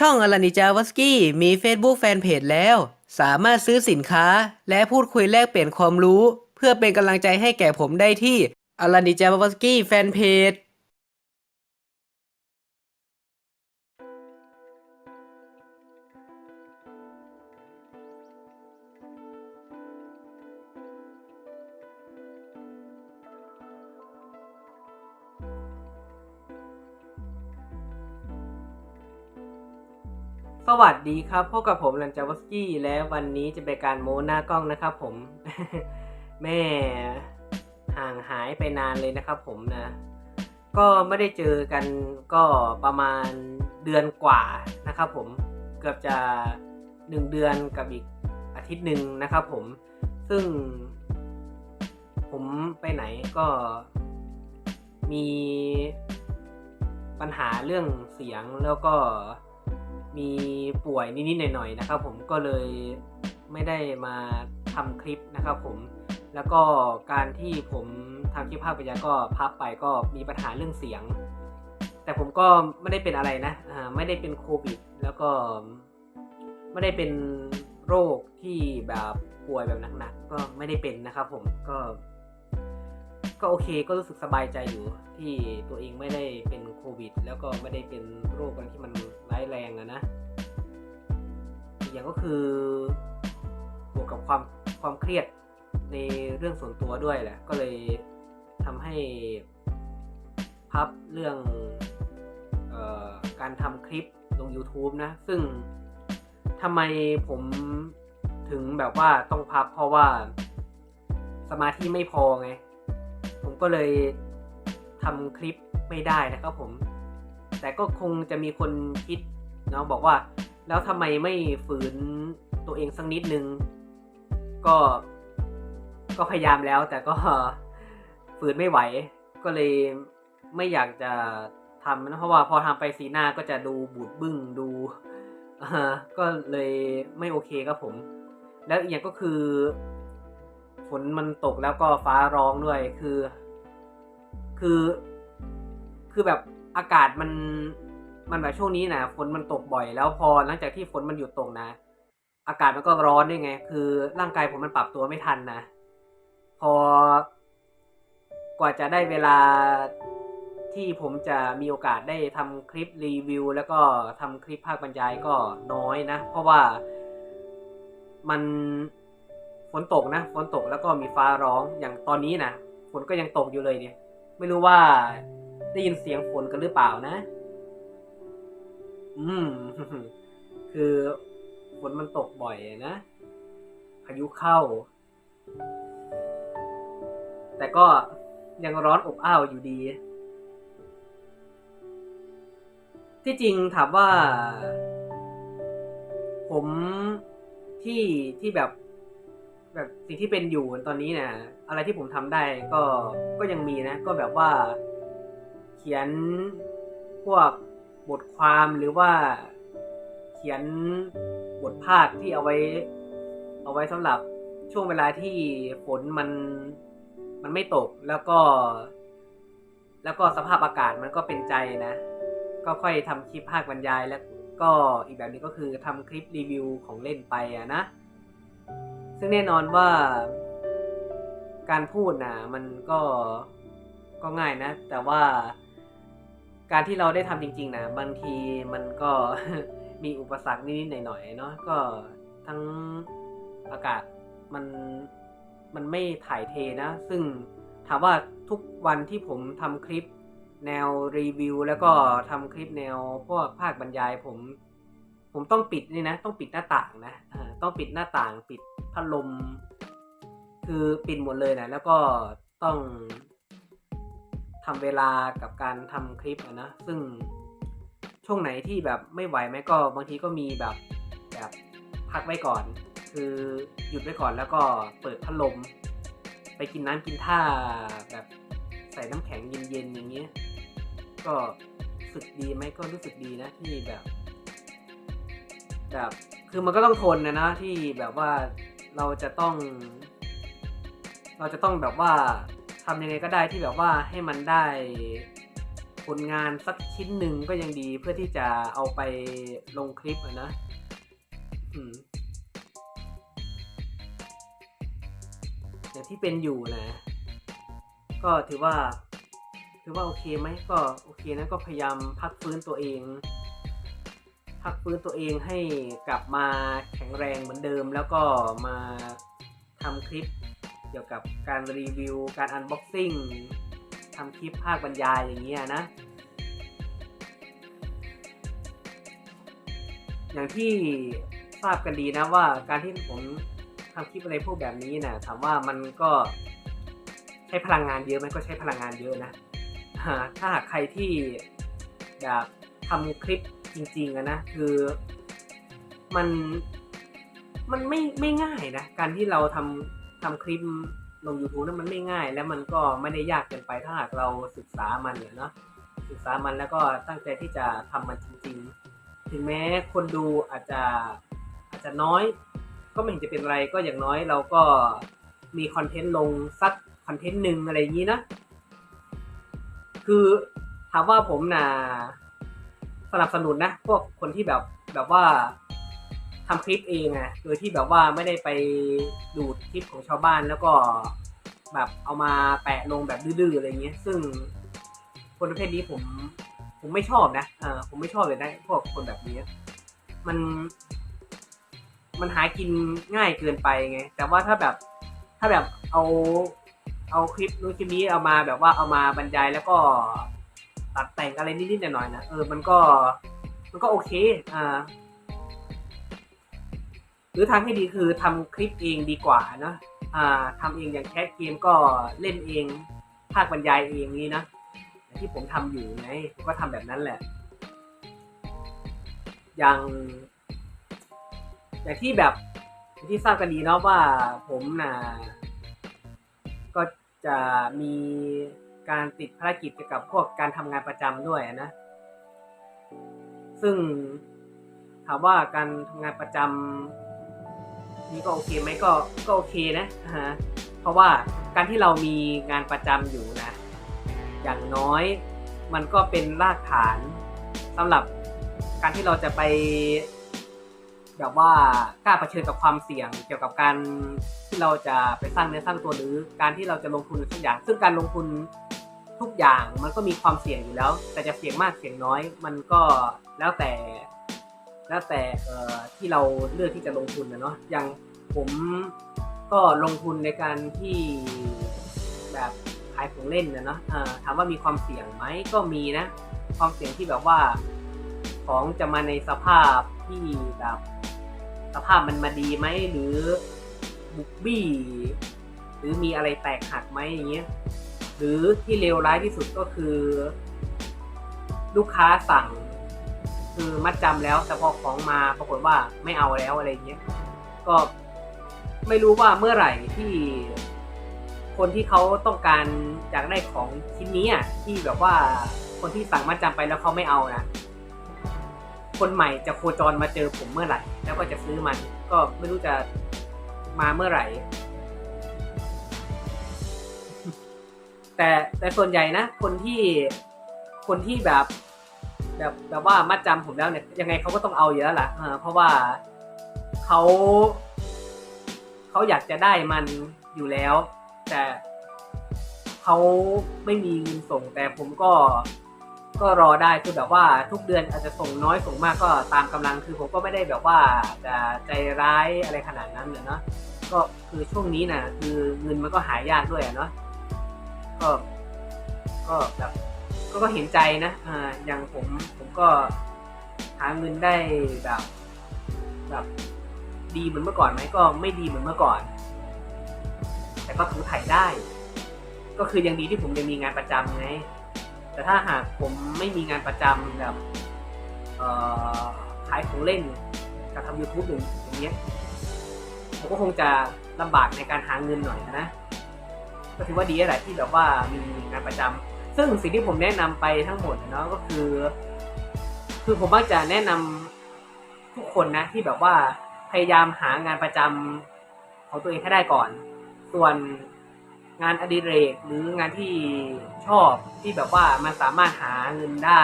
ช่องอลานิจาวสกี้มี Facebook แฟนเพจแล้ว สามารถซื้อสินค้าและพูดคุยแลกเปลี่ยนความรู้ เพื่อเป็นกำลังใจให้แก่ผมได้ที่อลานิจาวสกี้แฟนเพจ สวัสดีครับพบกับผมลันจาวสกี้และวันนี้จะเป็นการโมหน้ากล้องนะครับผม แม่ห่างหายไปนานเลยนะครับผมนะ ก็ไม่ได้เจอกันก็ประมาณเดือนกว่านะครับผมเกือบจะหนึ่งเดือนกับอีกอาทิตย์หนึ่งนะครับผม ซึ่ง ผมไปไหนก็มีปัญหาเรื่องเสียงแล้วก็มี ป่วยนิดๆหน่อยๆนะครับ ผมก็เลยไม่ได้มาทำคลิปนะครับผมแล้วก็การที่ผมทำคลิปภาคปัญญาก็พับไปก็มีปัญหาเรื่องเสียง แต่ผมก็ไม่ได้เป็นอะไรนะไม่ได้เป็นโควิด แล้วก็ไม่ได้เป็นโรคที่แบบป่วยแบบหนักๆก็ไม่ได้เป็นนะครับผมก็ก็โอเคก็รู้สึกสบายใจอยู่ที่ตัวเองไม่ได้เป็นโควิด แล้วก็ไม่ได้เป็นโรคอะไรที่มันร้ายแรงอะนะ ย่างก็คือบวกกับความความเครียดในเรื่องส่วนตัวด้วยแหละ ก็เลยทำให้พับเรื่องออการทำคลิปลง YouTube นะ ซึ่งทำไมผมถึงแบบว่าต้องพับเพราะว่าสมาธิไม่พอไง ผมก็เลยทำคลิปไม่ได้นะครับผม แต่ก็คงจะมีคนคิดเนาะบอกว่า แล้วทำไมไม่ฝืนตัวเองสักนิดนึง ก็ก็พยายามแล้ว แต่ก็ฝืนไม่ไหว ก็เลยไม่อยากจะทำนะเพราะว่าพอทำไปสีหน้าก็จะดูบูดบึ้งดูก็เลยไม่โอเคครับผม แล้วอีกอย่างก็คือ ฝนมันตกแล้วก็ฟ้าร้องด้วยคือ คือ คือแบบอากาศมัน มันแบบช่วงนี้นะฝนมันตกบ่อย แล้วพอหลังจากที่ฝนมันหยุดตกนะ อากาศมันก็ร้อนด้วยไง คือร่างกายผมมันปรับตัวไม่ทันนะ พอกว่าจะได้เวลาที่ผมจะมีโอกาสได้ทำคลิปรีวิว แล้วก็ทำคลิปภาคบรรยายก็น้อยนะ เพราะว่ามันฝนตกนะ ฝนตกแล้วก็มีฟ้าร้องอย่างตอนนี้นะฝนก็ยังตกอยู่เลยเนี่ย ไม่รู้ว่าได้ยินเสียงฝนกันหรือเปล่านะ อืม คือฝนมันตกบ่อยนะ พายุเข้า แต่ก็ยังร้อนอบอ้าวอยู่ดี ที่จริงถามว่า ผมที่ที่แบบ แบบสิ่งที่เป็นอยู่ตอนนี้เนี่ยอะไรที่ผมทำได้ก็ก็ยังมีนะ ก็แบบว่า เขียนพวก บทความหรือว่าเขียนบทภาคที่เอาไว้ เอาไว้สำหรับช่วงเวลาที่ฝนมันมันไม่ตกแล้วก็ แล้วก็สภาพอากาศมันก็เป็นใจนะ ก็ค่อยทำคลิปภาคบรรยายแล้วก็อีกแบบนี้ก็คือทำคลิปรีวิวของเล่นไปอะนะ ซึ่งแน่นอนว่าการพูดนะมันก็ก็ง่ายนะ แต่ว่า การที่เราได้ทำจริง ๆ นะ บางทีมันก็มีอุปสรรคนิดๆหน่อยๆเนาะก็ทั้งอากาศมันมันไม่ถ่ายเทนะ ซึ่งถามว่าทุกวันที่ผมทำคลิปแนวรีวิว แล้วก็ทำคลิปแนวพวกภาคบรรยายผมผมต้องปิดนี่นะ ต้องปิดหน้าต่างนะต้องปิดหน้าต่าง ปิดพัดลม คือปิดหมดเลยนะ แล้วก็ต้อง ทำเวลากับการทำคลิปนะ ซึ่งช่วงไหนที่แบบไม่ไหวไหมก็บางทีก็มีแบบแบบพักไว้ก่อน คือหยุดไว้ก่อนแล้วก็เปิดพัดลม ไปกินน้ำกินท่าแบบใส่น้ำแข็งเย็นๆอย่างเงี้ยก็รู้สึกดีไหมก็รู้สึกดีนะที่แบบแบบคือมันก็ต้องทนนะนะที่แบบว่าเราจะต้อง เราจะต้องแบบว่า ทำยังไงก็ได้ที่แบบว่าให้มันได้ผลงานสักชิ้นหนึ่งก็ยังดีเพื่อที่จะเอาไปลงคลิปนะอืมอย่างที่เป็นอยู่นะ ก็ถือว่า ถือว่าโอเคไหมก็โอเคนะก็พยายามพักฟื้นตัวเองพักฟื้นตัวเองให้กลับมาแข็งแรงเหมือนเดิม แล้วก็มาทำคลิป กี่ยวกับการรีวิว การอันบ็อกซิ่งทำคลิปภาคบรรยายอย่างเงี้ยนะ อย่างที่ทราบกันดีนะว่าการที่ผมทำคลิปอะไรพวกแบบนี้นะถามว่ามันก็ใช้พลังงานเยอะไหมก็ใช้พลังงานเยอะนะถ้าหากใครที่อยากทำคลิปจริงๆนะคือมันมันไม่ไม่ง่ายนะ การที่เราทำ ทำคลิปลง YouTube นั้นมันไม่ง่าย แล้วมันก็ไม่ได้ยากเกินไปถ้าหากเราศึกษามันเนี่ยเนาะศึกษามันแล้วก็ตั้งใจที่จะทำมันจริง ๆ ถึงแม้คนดูอาจจะอาจจะน้อย ก็ไม่เห็นจะเป็นไรก็อย่างน้อยเราก็มีคอนเทนต์ลงสักคอนเทนต์หนึ่งอะไรอย่างนี้นะ คือถามว่าผมนะสนับสนุนนะ พวกคนที่แบบแบบว่า ทำคลิปเองอะโดยที่แบบว่าไม่ได้ไปดูดคลิปของชาวบ้านแล้วก็แบบเอามาแปะลงแบบดื้อๆอะไรเงี้ย ซึ่งคนประเภทนี้ผมผมไม่ชอบนะเออผมไม่ชอบเลยนะพวกคนแบบนี้มัน มันหากินง่ายเกินไปไง แต่ว่าถ้าแบบถ้าแบบเอาเอาคลิปนู้นคลิปนี้เอามาแบบว่าเอามาบรรยายแล้วก็ตัดแต่งอะไรนิดๆหน่อยๆนะเออมันก็ มันก็โอเคอ่า หรือทางที่ดีคือทำคลิปเองดีกว่านะอ่าทำเองอย่างแคสเกมก็เล่นเองภาคบรรยายเองนี้นะที่ผมทำอยู่ไงผมก็ทำแบบนั้นแหละ อย่างอย่างที่แบบที่ทราบกันดีเนาะว่าผมน่ะก็จะมีการติดภารกิจเกี่ยวกับพวกการทำงานประจำด้วยนะ ซึ่งถามว่าการทำงานประจำ นี่ก็โอเคไหมก็ก็โอเคนะฮะเพราะว่าการที่เรามีงานประจำอยู่นะ อย่างน้อยมันก็เป็นรากฐานสำหรับการที่เราจะไปแบบว่ากล้าเผชิญกับความเสี่ยงเกี่ยวกับการที่เราจะไปสร้างเนื้อสร้างตัวหรือการที่เราจะลงทุนทุกอย่าง ซึ่งการลงทุนทุกอย่างมันก็มีความเสี่ยงอยู่แล้ว แต่จะเสี่ยงมากเสี่ยงน้อย มันก็แล้วแต่แล้วแต่ที่เราเลือกที่จะลงทุนนะเนาะอย่าง ผมก็ลงทุนในการที่แบบขายของเล่นนะเนาะถามว่ามีความเสี่ยงไหมก็มีนะ ความเสี่ยงที่แบบว่าของจะมาในสภาพที่แบบสภาพมันมาดีไหมหรือบุกบี้ หรือมีอะไรแตกหักไหมอย่างเงี้ยหรือที่เลวร้ายที่สุดก็คือ ลูกค้าสั่ง คือมัดจำแล้วแต่พอของมาปรากฏว่าไม่เอาแล้วอะไรเงี้ยก็ ไม่รู้ว่าเมื่อไหร่ที่คนที่เขาต้องการอยากได้ของชิ้นนี้อะที่แบบว่าคนที่สั่งมัดจำไปแล้วเขาไม่เอานะคนใหม่จะโคจรมาเจอผมเมื่อไหร่ แล้วก็จะซื้อมัน ก็ไม่รู้จะมาเมื่อไหร่ แต่แต่ส่วนใหญ่นะ คนที่คนที่แบบ แบบแบบว่ามัดจำผมแล้วเนี่ยยังไงเขาก็ต้องเอาอยู่แล้วล่ะเพราะว่าเขา เขาอยากจะได้มันอยู่แล้ว แต่เขาไม่มีเงินส่งแต่ผมก็ก็รอได้คือแบบว่าทุกเดือนอาจจะส่งน้อยส่งมากก็ตามกำลังคือผมก็ไม่ได้แบบว่าจะใจร้ายอะไรขนาดนั้นเนาะก็คือช่วงนี้นะคือเงินมันก็หายากด้วยอะเนาะก็ก็แบบก็ก็เห็นใจนะอ่าอย่างผมผมก็หาเงินได้แบบแบบ ดีเหมือนเมื่อก่อนไหมก็ไม่ดีเหมือนเมื่อก่อน แต่ก็ถูถ่ายได้ ก็คือยังดีที่ผมยังมีงานประจำไงแต่ถ้าหากผมไม่มีงานประจำแบบขายของเล่นกับทำ YouTube อย่างอย่างเงี้ยผมก็คงจะลำบากในการหาเงินหน่อยนะก็ถือว่าดีแหละที่แบบว่ามีงานประจำซึ่งสิ่งที่ผมแนะนำไปทั้งหมดเนาะก็คือ คือผมมักจะแนะนำทุกคนนะที่แบบว่า ยายามหางานประจำของตัวเองให้ได้ก่อน ส่วนงานอดิเรกหรืองานที่ชอบที่แบบว่ามันสามารถหาเงินได้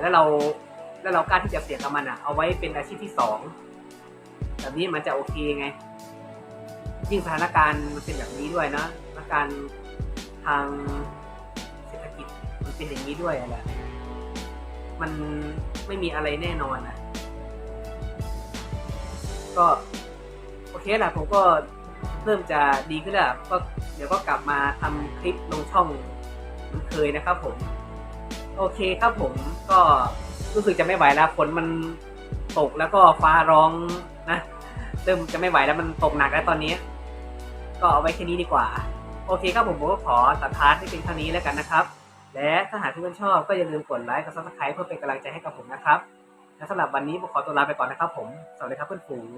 แล้วเราแล้วเรากล้าที่จะเสี่ยงกับมันอะ เอาไว้เป็นอาชีพที่สองแบบนี้มันจะโอเคไง ยิ่งสถานการณ์มันเป็นแบบนี้ด้วยนะสถานการณ์ทางเศรษฐกิจมันเป็นอย่างนี้ด้วยอะแหละมันไม่มีอะไรแน่นอนอะ ก็โอเคแหละผมก็เริ่มจะดีขึ้นแล้วก็เดี๋ยวก็กลับมาทำคลิปลงช่องเหมือนเคยนะครับผม โอเคครับผมก็รู้สึกจะไม่ไหวแล้วฝนมันตกแล้วก็ฟ้าร้องนะ เริ่มจะไม่ไหวแล้วมันตกหนักแล้วตอนนี้ ก็เอาไว้แค่นี้ดีกว่า โอเคครับผมผมก็ขอตัดพาร์ทให้เป็นเท่านี้แล้วกันนะครับ และถ้าหากทุกคนชอบก็อย่าลืมกดไลค์กดซับสไครป์เพื่อเป็นกำลังใจให้กับผมนะครับ และสำหรับวันนี้ผมขอตัวลาไปก่อนนะครับผม สวัสดีครับเพื่อนฝูง